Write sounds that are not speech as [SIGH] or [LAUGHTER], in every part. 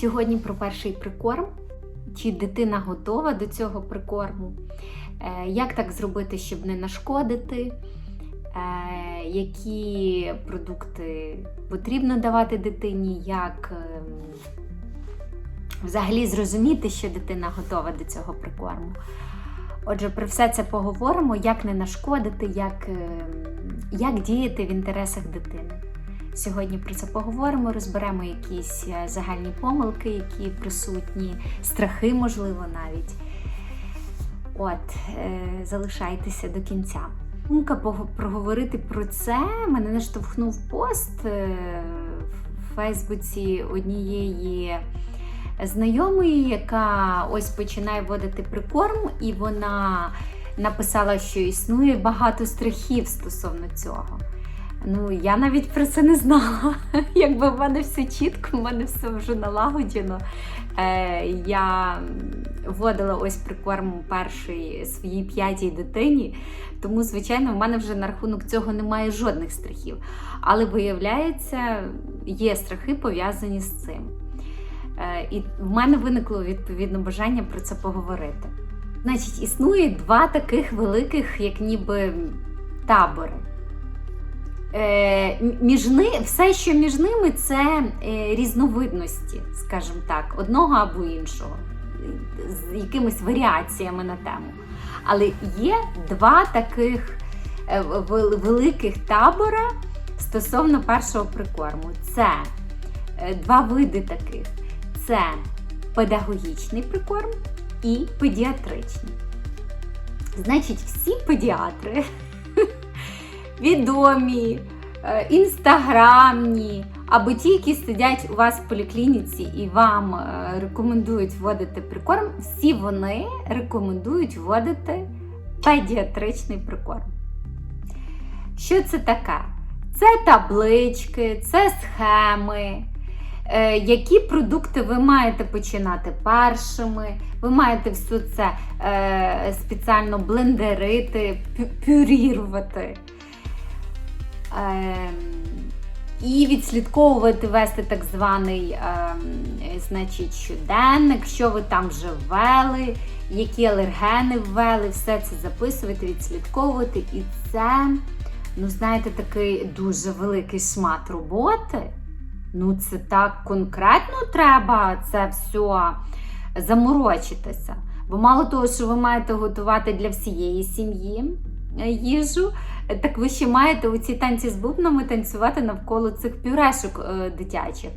Сьогодні про перший прикорм. Чи дитина готова до цього прикорму? Е, Як так зробити, щоб не нашкодити? Е, Які продукти потрібно давати дитині? Як ем, взагалі зрозуміти, що дитина готова до цього прикорму? Отже, про все це поговоримо, як не нашкодити, як, ем, як діяти в інтересах дитини. Сьогодні про це поговоримо, розберемо якісь е, загальні помилки, які присутні, страхи, можливо, навіть. От, е, залишайтеся до кінця. Думка проговорити про це мене наштовхнув пост е, в Фейсбуці однієї знайомої, яка ось починає вводити прикорм, і вона написала, що існує багато страхів стосовно цього. Ну, я навіть про це не знала. [LAUGHS] Якби в мене все чітко, в мене все вже налагоджено. Е, я вводила ось прикорм першій своїй п'ятій дитині, тому, звичайно, в мене вже на рахунок цього немає жодних страхів. Але виявляється, є страхи пов'язані з цим. Е, і в мене виникло відповідно бажання про це поговорити. Значить, існує два таких великих, як ніби табори. Е, між ни, все, що між ними, це е, різновидності, скажімо так, одного або іншого, з якимись варіаціями на тему. Але є два таких е, великих табора стосовно першого прикорму. Це два види таких: це педагогічний прикорм і педіатричний. Значить, всі педіатри відомі, е, інстаграмні, або ті, які сидять у вас в поліклініці і вам е, рекомендують вводити прикорм, всі вони рекомендують вводити педіатричний прикорм. Що це таке? Це таблички, це схеми. е, Які продукти ви маєте починати першими? Ви маєте все це е, спеціально блендерити, пю- пюрірувати. Ем, і відслідковувати, вести так званий ем, значить, щоденник, що ви там вже ввели, які алергени ввели, все це записувати, відслідковувати. І це, ну, знаєте, такий дуже великий шмат роботи. Ну, це так конкретно треба це все заморочитися. Бо мало того, що ви маєте готувати для всієї сім'ї е, їжу, так ви ще маєте у ці танці з бубнами танцювати навколо цих пюрешок е, дитячих,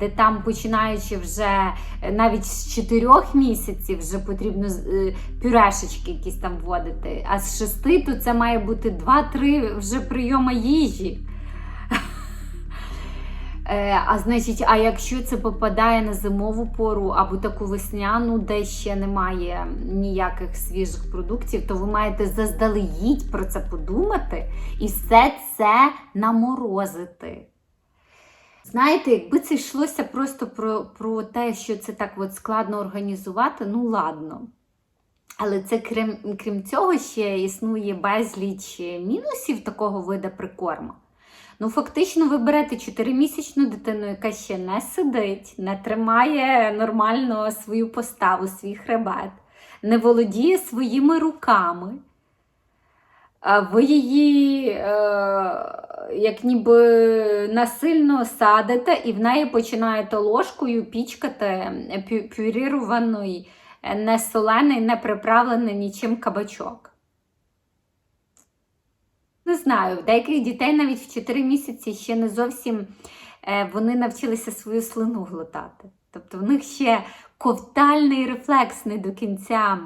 де там, починаючи вже е, навіть з 4 місяців, вже потрібно е, пюрешечки якісь там вводити, а з 6 то це має бути 2-3 вже прийоми їжі. Е, А значить, а якщо це попадає на зимову пору або таку весняну, де ще немає ніяких свіжих продуктів, то ви маєте заздалегідь про це подумати і все це наморозити. Знаєте, якби це йшлося просто про, про те, що це так от складно організувати, ну ладно. Але це крім, крім цього ще існує безліч мінусів такого вида прикорму. Ну, фактично, ви берете 4-місячну дитину, яка ще не сидить, не тримає нормально свою поставу, свій хребет, не володіє своїми руками. Ви її е, як ніби насильно садите, і в неї починаєте ложкою пічкати пю- пюрірований, е, не солений, не приправлений нічим кабачок. Не знаю, в деяких дітей навіть в 4 місяці ще не зовсім е, вони навчилися свою слину глотати. Тобто в них ще ковтальний рефлекс не до кінця.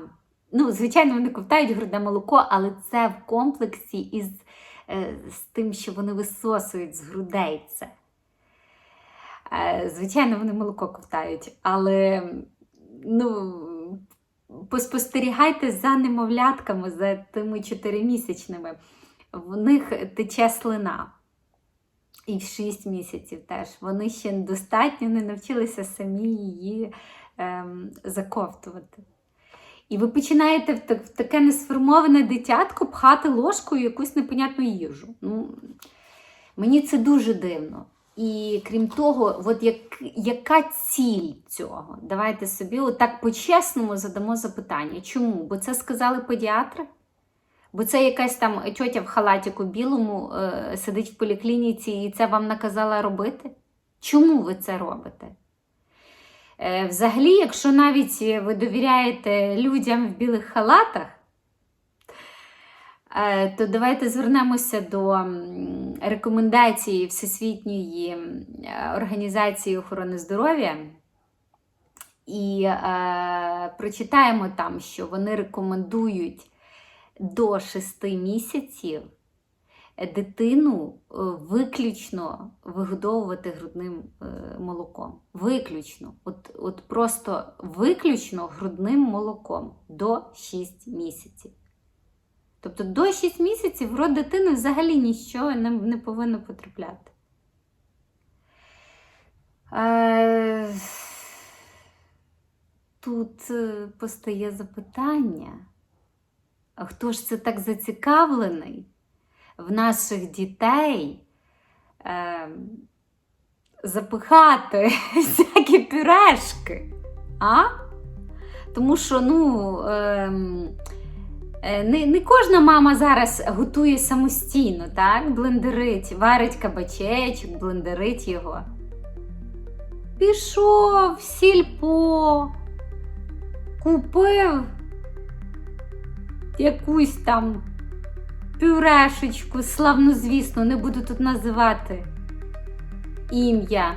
Ну, звичайно, вони ковтають грудне молоко, але це в комплексі із е, з тим, що вони висосують з грудей це. Е, звичайно, вони молоко ковтають, але ну, поспостерігайте за немовлятками, за тими чотиримісячними в них тече слина. І в 6 місяців теж. Вони ще достатньо не навчилися самі її ем, заковтувати. І ви починаєте в, так- в таке несформоване дитятко пхати ложкою якусь непонятну їжу. Ну, мені це дуже дивно. І крім того, от як, яка ціль цього? Давайте собі отак по-чесному задамо запитання. Чому? Бо це сказали педіатри? Бо це якась там тьотя в халатіку білому е, сидить в поліклініці і це вам наказала робити? Чому ви це робите? Е, взагалі, якщо навіть ви довіряєте людям в білих халатах, е, то давайте звернемося до рекомендації Всесвітньої організації охорони здоров'я. І е, прочитаємо там, що вони рекомендують до 6 місяців дитину е, виключно вигодовувати грудним е, молоком. Виключно, от, от просто виключно грудним молоком до 6 місяців. Тобто до 6 місяців в рот дитини взагалі нічого не, не повинно потрапляти. Е, тут е, постає запитання, хто ж це так зацікавлений в наших дітей е, запихати [LAUGHS] всякі пюрешки? А? Тому що, ну, е, е, не, не кожна мама зараз готує самостійно, так? Блендерить, варить кабачечок, блендерить його. Пішов в сільпо, купив якусь там пюрешечку, славнозвісно, не буду тут називати ім'я,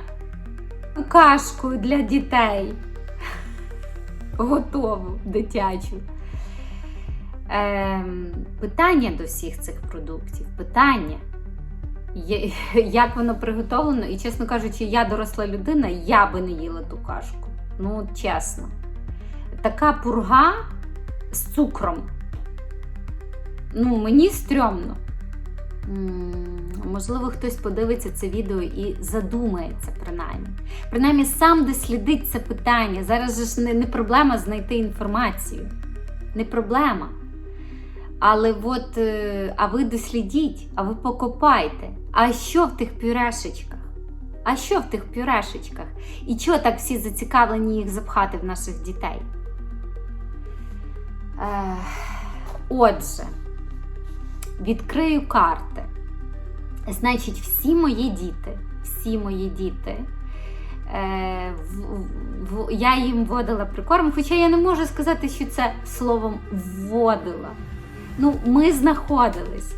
кашку для дітей. Готову дитячу. Ем, питання до всіх цих продуктів. Питання. Як воно приготовлено, і, чесно кажучи, я доросла людина, я би не їла ту кашку. Ну, чесно. Така пурга з цукром. Ну, мені стрьомно. Можливо, хтось подивиться це відео і задумається, принаймні. Принаймні, сам дослідить це питання. Зараз ж не, не проблема знайти інформацію. Не проблема. Але от, е, а ви дослідіть, а ви покопайте. А що в тих пюрешечках? А що в тих пюрешечках? І чого так всі зацікавлені їх запхати в наших дітей? Отже, відкрию карти. Значить, всі мої діти, всі мої діти. Е, в, в, я їм вводила прикорм, хоча я не можу сказати, що це словом вводила. Ну, ми знаходились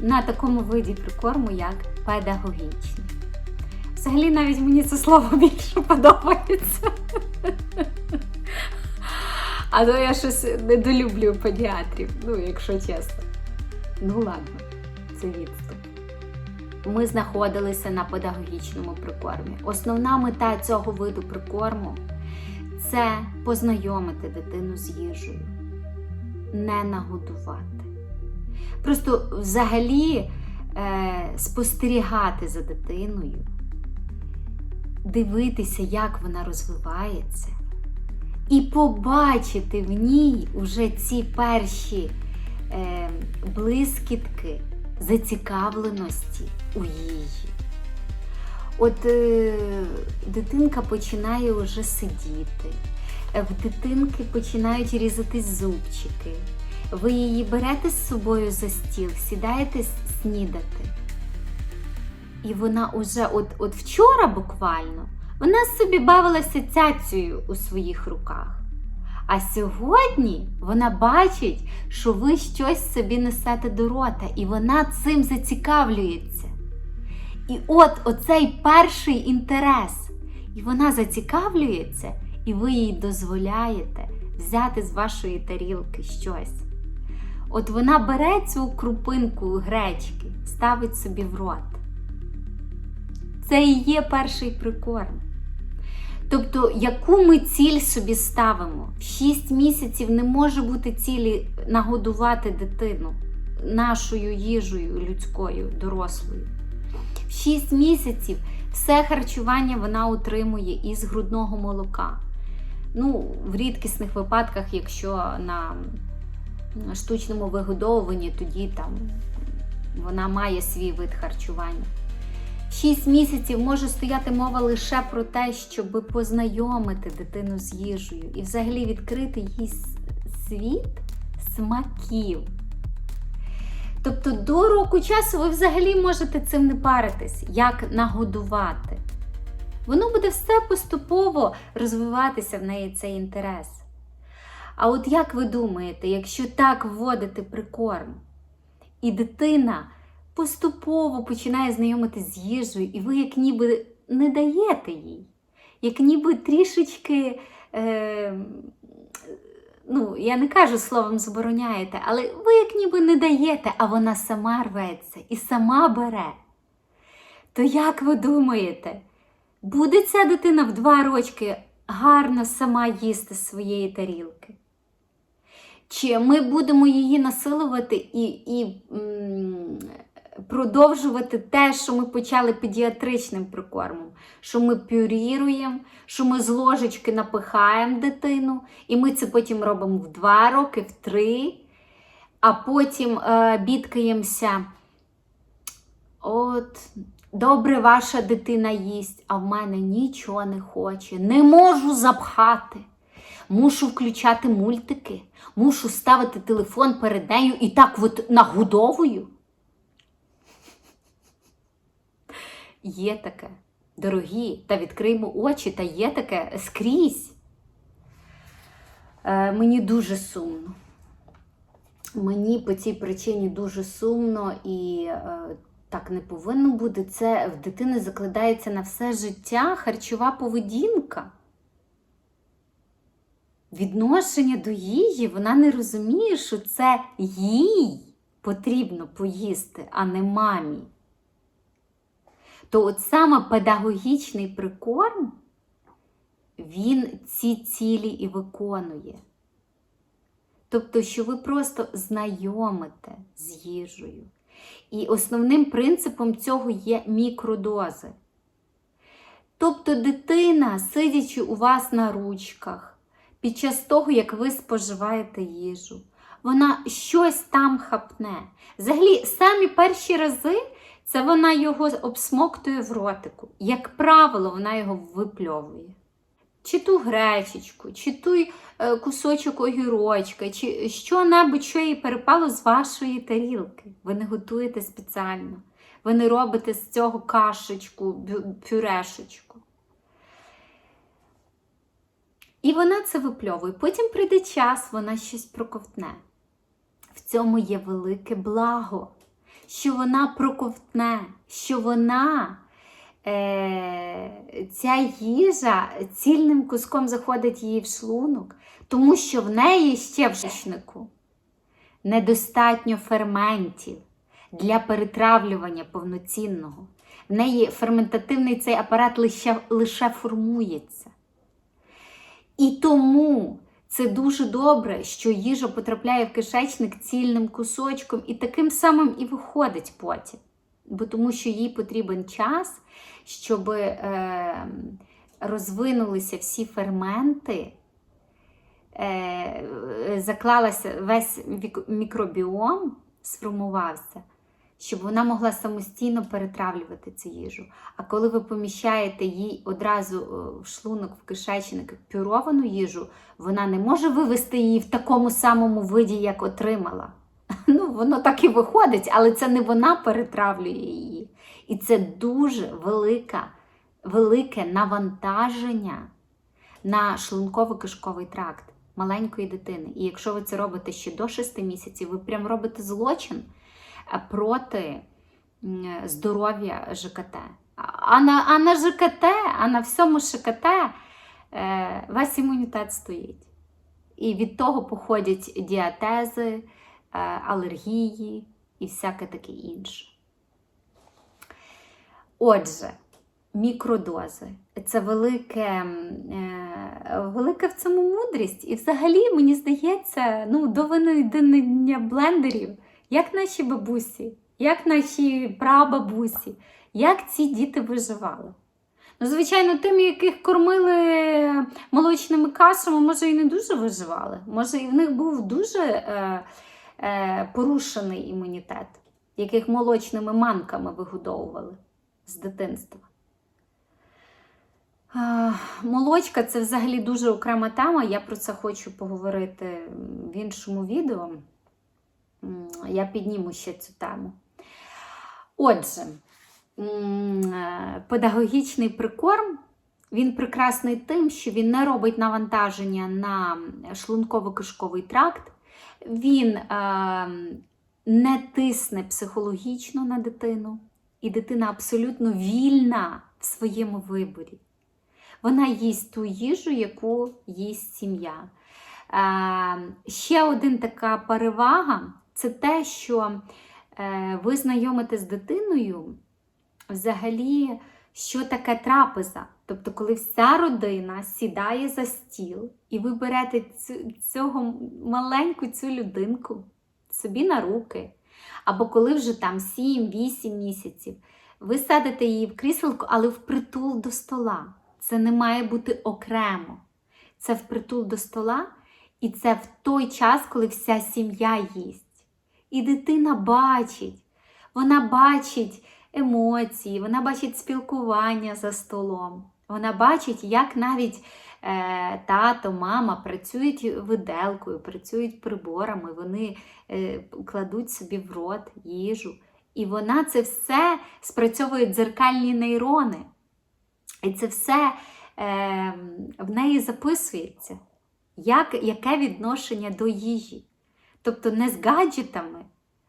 на такому виді прикорму, як педагогічний. Взагалі, навіть мені це слово більше подобається. А то я щось недолюблюю педіатрів, ну, якщо чесно. Ну ладно, це відступ. Ми знаходилися на педагогічному прикормі. Основна мета цього виду прикорму це познайомити дитину з їжею, не нагодувати. Просто взагалі е, спостерігати за дитиною, дивитися, як вона розвивається, і побачити в ній уже ці перші е, блискітки зацікавленості у їжі. От е, дитинка починає вже сидіти, е, в дитинки починають різатись зубчики. Ви її берете з собою за стіл, сідаєте снідати. І вона уже, от, от вчора буквально, вона собі бавилася цяцею у своїх руках. А сьогодні вона бачить, що ви щось собі несете до рота, і вона цим зацікавлюється. І от оцей перший інтерес. І вона зацікавлюється, і ви їй дозволяєте взяти з вашої тарілки щось. От вона бере цю крупинку гречки, ставить собі в рот. Це і є перший прикорм. Тобто, яку ми ціль собі ставимо? В 6 місяців не може бути цілі нагодувати дитину нашою їжею людською, дорослою. В 6 місяців все харчування вона отримує із грудного молока. Ну, в рідкісних випадках, якщо на штучному вигодовуванні, тоді там вона має свій вид харчування. 6 місяців може стояти мова лише про те, щоб познайомити дитину з їжею і взагалі відкрити їй світ смаків. Тобто до року часу ви взагалі можете цим не паритись, як нагодувати. Воно буде все поступово розвиватися в неї цей інтерес. А от як ви думаєте, якщо так вводити прикорм, і дитина поступово починає знайомитися з їжею, і ви як ніби не даєте їй, як ніби трішечки, е, ну, я не кажу словом забороняєте, але ви як ніби не даєте, а вона сама рветься і сама бере. То як ви думаєте, буде ця дитина в два рочки гарно сама їсти з своєї тарілки? Чи ми будемо її насилувати і, і м, продовжувати те, що ми почали педіатричним прикормом? Що ми пюріруємо, що ми з ложечки напихаємо дитину, і ми це потім робимо в два роки, в три, а потім е, бідкаємося. От, добре, ваша дитина їсть, а в мене нічого не хоче. Не можу запхати. Мушу включати мультики, мушу ставити телефон перед нею і так от нагодовую. Є таке, дорогі, та відкриймо очі, та є таке скрізь. Е, мені дуже сумно. Мені по цій причині дуже сумно і е, так не повинно бути. Це в дитини закладається на все життя харчова поведінка. Відношення до їжі, вона не розуміє, що це їй потрібно поїсти, а не мамі. То от саме педагогічний прикорм, він ці цілі і виконує. Тобто, що ви просто знайомите з їжею. І основним принципом цього є мікродози. Тобто дитина, сидячи у вас на ручках, під час того, як ви споживаєте їжу, вона щось там хапне. Взагалі, самі перші рази це вона його обсмоктує в ротику. Як правило, вона його випльовує. Чи ту гречечку, чи той е, кусочок огірочка, чи що-небудь, що їй перепало з вашої тарілки. Ви не готуєте спеціально. Ви не робите з цього кашечку, пюрешечку. І вона це випльовує. Потім прийде час, вона щось проковтне. В цьому є велике благо, що вона проковтне, що вона, е, ця їжа цільним куском заходить їй в шлунок, тому що в неї ще в кишечнику недостатньо ферментів для перетравлювання повноцінного. В неї ферментативний цей апарат лише, лише формується. І тому це дуже добре, що їжа потрапляє в кишечник цільним кусочком і таким самим і виходить потім. Бо тому що їй потрібен час, щоб е, розвинулися всі ферменти, е, заклалася весь мікробіом, сформувався, щоб вона могла самостійно перетравлювати цю їжу. А коли ви поміщаєте їй одразу е, в шлунок, в кишечник пюровану їжу, вона не може вивести її в такому самому виді, як отримала. [LAUGHS] Ну, воно так і виходить, але це не вона перетравлює її. І це дуже велика, велике навантаження на шлунково-кишковий тракт маленької дитини. І якщо ви це робите ще до 6 місяців, ви прям робите злочин проти здоров'я ЖКТ. А на, а на ЖКТ, а на всьому ШКТ е, весь імунітет стоїть. І від того походять діатези, е, алергії і всяке таке інше. Отже, мікродози це велике, е, велика в цьому мудрість. І взагалі, мені здається, ну, до винайдення блендерів, як наші бабусі, як наші прабабусі, як ці діти виживали. Ну, звичайно, тим, яких кормили молочними кашами, може, і не дуже виживали. Може, і в них був дуже е, е, порушений імунітет, яких молочними манками вигодовували. з дитинства. А, Молочка це взагалі дуже окрема тема. Я про це хочу поговорити в іншому відео. Я підніму ще цю тему. Отже, е, педагогічний прикорм він прекрасний тим, що він не робить навантаження на шлунково-кишковий тракт, він е, не тисне психологічно на дитину, і дитина абсолютно вільна в своєму виборі. Вона їсть ту їжу, яку їсть сім'я. Е, ще один така перевага це те, що е, ви знайомите з дитиною взагалі, що таке трапеза. Тобто, коли вся родина сідає за стіл, і ви берете цього маленьку цю людинку собі на руки, або коли вже там 7-8 місяців, ви садите її в кріселку, але впритул до стола. Це не має бути окремо. Це впритул до стола, і це в той час, коли вся сім'я їсть. І дитина бачить, вона бачить емоції, вона бачить спілкування за столом. Вона бачить, як навіть е, тато, мама працюють виделкою, працюють приборами, вони е, кладуть собі в рот їжу. І вона це все спрацьовує дзеркальні нейрони. І це все е, в неї записується, як, яке відношення до їжі. Тобто не з гаджетами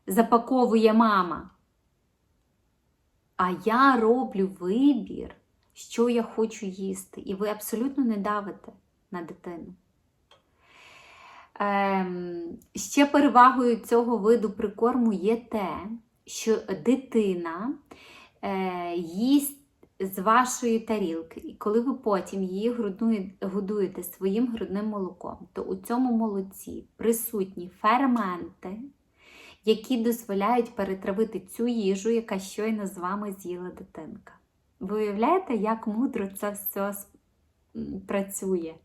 запаковує мама. А я роблю вибір, що я хочу їсти. І ви абсолютно не давите на дитину. Ем, ще перевагою цього виду прикорму є те, що дитина е, їсть з вашої тарілки. І коли ви потім її годуєте своїм грудним молоком, то у цьому молоці присутні ферменти, які дозволяють перетравити цю їжу, яка щойно з вами з'їла дитинка. Ви уявляєте, як мудро це все працює?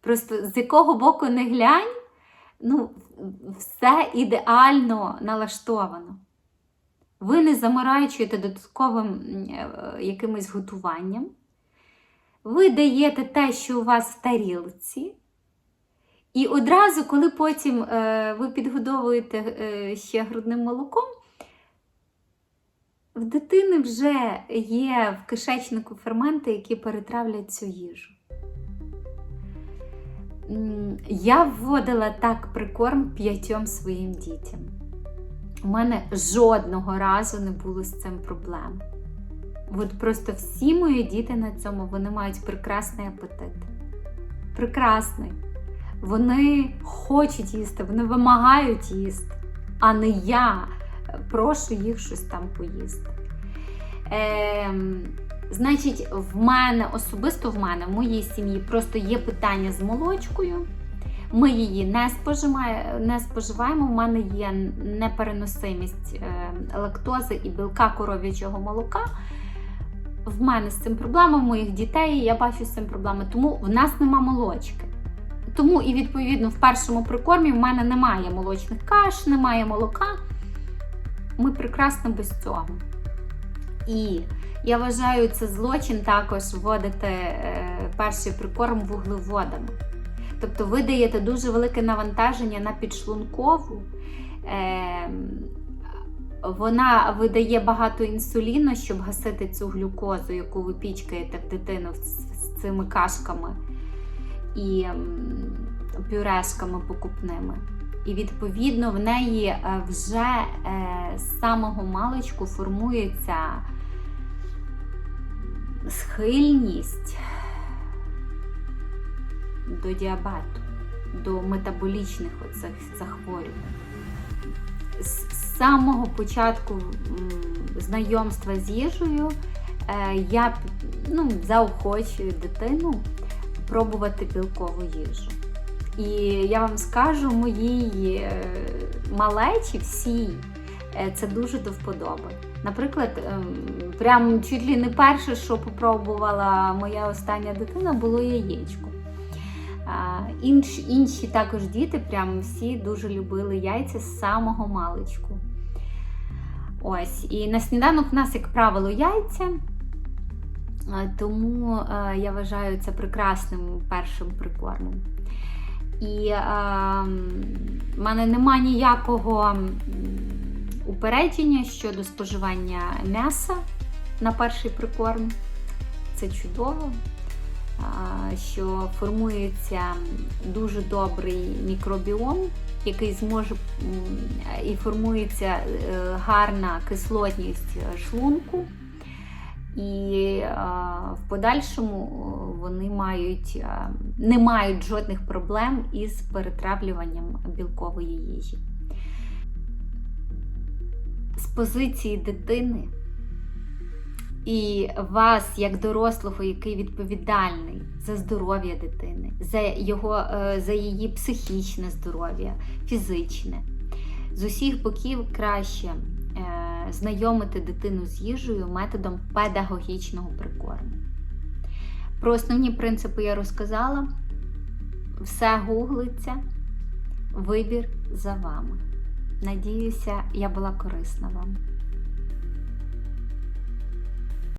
Просто з якого боку не глянь, ну, все ідеально налаштовано. Ви не заморачуєте додатковим е, якимось готуванням. Ви даєте те, що у вас в тарілці. І одразу, коли потім е, ви підгодовуєте е, ще грудним молоком, в дитини вже є в кишечнику ферменти, які перетравлять цю їжу. Я вводила так прикорм п'ятьом своїм дітям. У мене жодного разу не було з цим проблем. От просто всі мої діти на цьому вони мають прекрасний апетит. Прекрасний. Вони хочуть їсти, вони вимагають їсти, а не я прошу їх щось там поїсти. Ем, значить, в мене особисто в мене, в моїй сім'ї, просто є питання з молочкою. Ми її не, споживає, не споживаємо. У мене є непереносимість е, лактози і білка коров'ячого молока. В мене з цим проблема, в моїх дітей я бачу з цим проблеми, тому в нас нема молочки. Тому і відповідно в першому прикормі в мене немає молочних каш, немає молока. Ми прекрасно без цього. І я вважаю, це злочин також вводити е, перший прикорм вуглеводами. Тобто ви даєте дуже велике навантаження на підшлункову. Е, вона видає багато інсуліну, щоб гасити цю глюкозу, яку ви пічкаєте в дитину з, цими кашками і м, пюрешками покупними. І відповідно в неї е, вже е, з самого маличку формується схильність до діабету, до метаболічних оцих захворювань. З самого початку знайомства з їжею е, я ну, заохочую дитину пробувати білкову їжу. І я вам скажу, моїй е, малечі всій е, це дуже до вподоби. Наприклад, ем, прям чуть ли не перше, що попробувала моя остання дитина, було яєчко. А, Інш, інші також діти, прям всі дуже любили яйця з самого маличку. Ось, і на сніданок в нас, як правило, яйця. Тому я вважаю це прекрасним першим прикормом. І в мене нема ніякого упередження щодо споживання м'яса на перший прикорм. Це чудово, що формується дуже добрий мікробіом, який зможе і формується е, гарна кислотність шлунку. І в подальшому е, вони мають, не мають жодних проблем із перетравлюванням білкової їжі. З позиції дитини і вас, як дорослого, який відповідальний за здоров'я дитини, за, його, е, за її психічне здоров'я, фізичне, з усіх боків краще е, знайомити дитину з їжею методом педагогічного прикорму. Про основні принципи я розказала. Все гуглиться, вибір за вами. Надіюся, я була корисна вам.